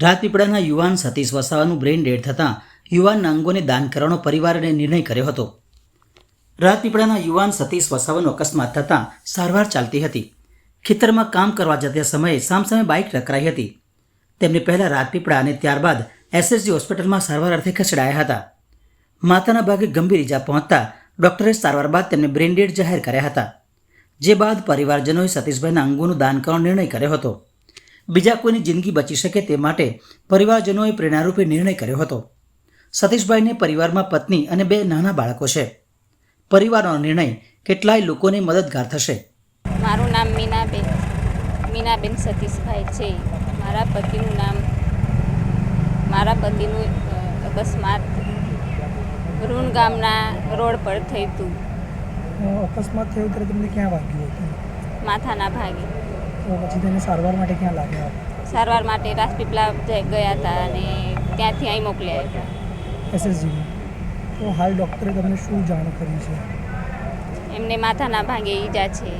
રાજપીપળાના યુવાન Satish વસાવાનું brain dead થતાં યુવાનના અંગોને દાન કરવાનો પરિવારને નિર્ણય કર્યો હતો. રાજપીપળાના યુવાન સતીશ વસાવાનો અકસ્માત થતાં સારવાર ચાલતી હતી. ખેતરમાં કામ કરવા જતા સમયે સામસામે બાઇક ટકરાઈ હતી. તેમને પહેલાં રાજપીપળા અને ત્યારબાદ એસએસજી હોસ્પિટલમાં સારવાર અર્થે ખસેડાયા હતા. માતાના ભાગે ગંભીર ઇજા પહોંચતા ડોક્ટરે સારવાર બાદ તેમને બ્રેઇન ડેડ જાહેર કર્યા હતા. જે બાદ પરિવારજનોએ સતીશભાઈના અંગોનું દાન કરવાનો નિર્ણય કર્યો હતો. બીજા કોઈની જિંદગી બચી શકે તે માટે પરિવારજનોએ પ્રેરણારૂપે નિર્ણય કર્યો હતો. સતીશભાઈને પરિવારમાં પત્ની અને બે નાના બાળકો છે. પરિવારનો નિર્ણય કેટલાય લોકોને મદદગાર થશે. મારું નામ મીનાબેન મીનાબેન સતીશભાઈ છે. મારા પતિનું નામ, મારા પતિનું અકસ્માત રૂણ ગામના રોડ પર થયું હતું. અકસ્માત થયો ત્યારે તમને ક્યાં વાગ્યું હતું? માથાના ભાગે. તો પછી તેને સારવાર માટે ક્યાં લાગ્યા? સારવાર માટે રાજપીપળા ગયા હતા અને ત્યાંથી અહીં મોકલ્યા હતા. એસએસજી તો હાલ ડૉક્ટરે તમને શું જાણ કરી છે? એમને માથાના ભાગે ઈજા છે.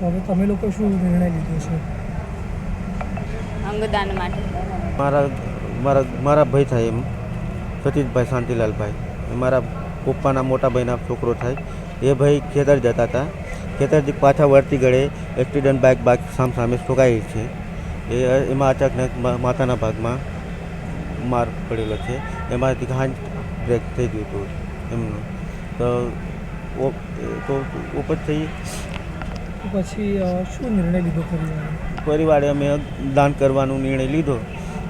તો હવે તમે લોકો શું નિર્ણય લીધો છે? અંગદાન માટે. મારા મારા મારા ભાઈ થાય એમ. સતીશભાઈ શાંતિલાલભાઈ. મારા પપ્પાના મોટા ભાઈના છોકરો થાય. એ ભાઈ ખેતર જતા હતા. ખેતરથી પાછા વળતી ગળે એક્સિડન્ટ બાઇક બાઇક સામસામે ઠોકાઈ છે. એ એમાં અચાનક માથાના ભાગમાં માર પડેલો છે. એમાંથી હાંજ બ્રેક થઈ ગયું હતું એમનું. તો થઈ તો તો પછી શું નિર્ણય લીધો પરિવારે? પરિવારે અમે દાન કરવાનો નિર્ણય લીધો.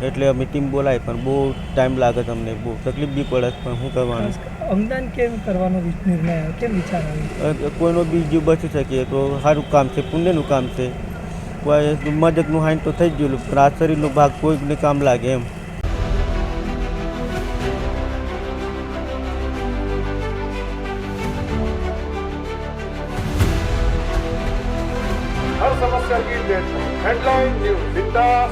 એટલે અમે ટીમ બોલાય પણ બહુ ટાઈમ લાગે તમને બહુ તકલીફ બી પડે પણ શું કરવાનું? અંગદાન કેમ કરવાનો નિર્ણય કેમ વિચાર આવ્યો? કોઈનો બી બચી શકીએ તો સારું કામ છે પુણ્યનું કામ છે. કોઈ મદદનું હાઈન તો થઈ જ ગયેલું પણ આ શરીરનો ભાગ કોઈને કામ લાગે એમ. Headline news બિંદાસ